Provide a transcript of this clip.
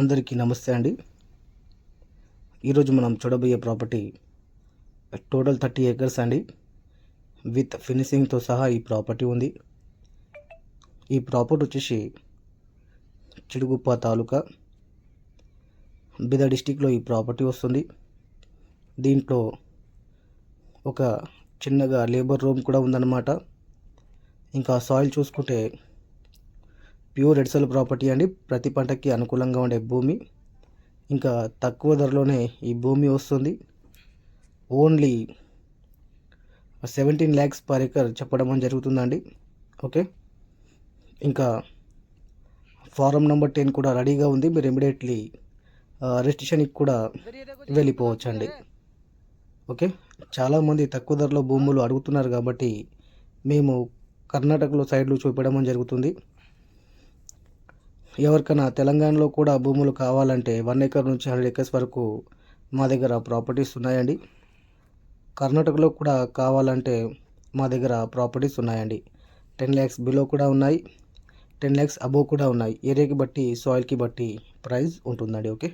అందరికీ నమస్తే అండి. ఈరోజు మనం చూడబోయే ప్రాపర్టీ టోటల్ థర్టీ ఏకర్స్ అండి. విత్ ఫినిషింగ్తో సహా ఈ ప్రాపర్టీ ఉంది. ఈ ప్రాపర్టీ వచ్చేసి చిడుగుప్ప తాలూకా బిద డిస్టిక్లో ఈ ప్రాపర్టీ వస్తుంది. దీంట్లో ఒక చిన్నగా లేబర్ రూమ్ కూడా ఉందన్నమాట. ఇంకా సాయిల్ చూసుకుంటే ప్యూర్ ఎడ్సల్ ప్రాపర్టీ అండి. ప్రతి పంటకి అనుకూలంగా ఉండే భూమి. ఇంకా తక్కువ ధరలోనే ఈ భూమి వస్తుంది. Only seventeen lakhs per acre చెప్పడం జరుగుతుందండి. ఓకే ఇంకా ఫారం నెంబర్ టెన్ కూడా రెడీగా ఉంది. మీరు ఇమీడియట్లీ రిజిస్ట్రేషన్కి కూడా వెళ్ళిపోవచ్చు అండి ఓకే చాలామంది తక్కువ ధరలో భూములు అడుగుతున్నారు కాబట్టి మేము కర్ణాటకలో సైడ్లు చూపించడం జరుగుతుంది. ఎవరికైనా తెలంగాణలో కూడా భూములు కావాలంటే వన్ ఎకర్ నుంచి హండ్రెడ్ ఎకర్స్ వరకు మా దగ్గర ప్రాపర్టీస్ ఉన్నాయండి. కర్ణాటకలో కూడా కావాలంటే మా దగ్గర ప్రాపర్టీస్ ఉన్నాయండి. టెన్ ల్యాక్స్ బిలో కూడా ఉన్నాయి. టెన్ ల్యాక్స్ అబోవ్ కూడా ఉన్నాయి. ఏరియాకి బట్టి సాయిల్కి బట్టి ప్రైస్ ఉంటుందండి ఓకే?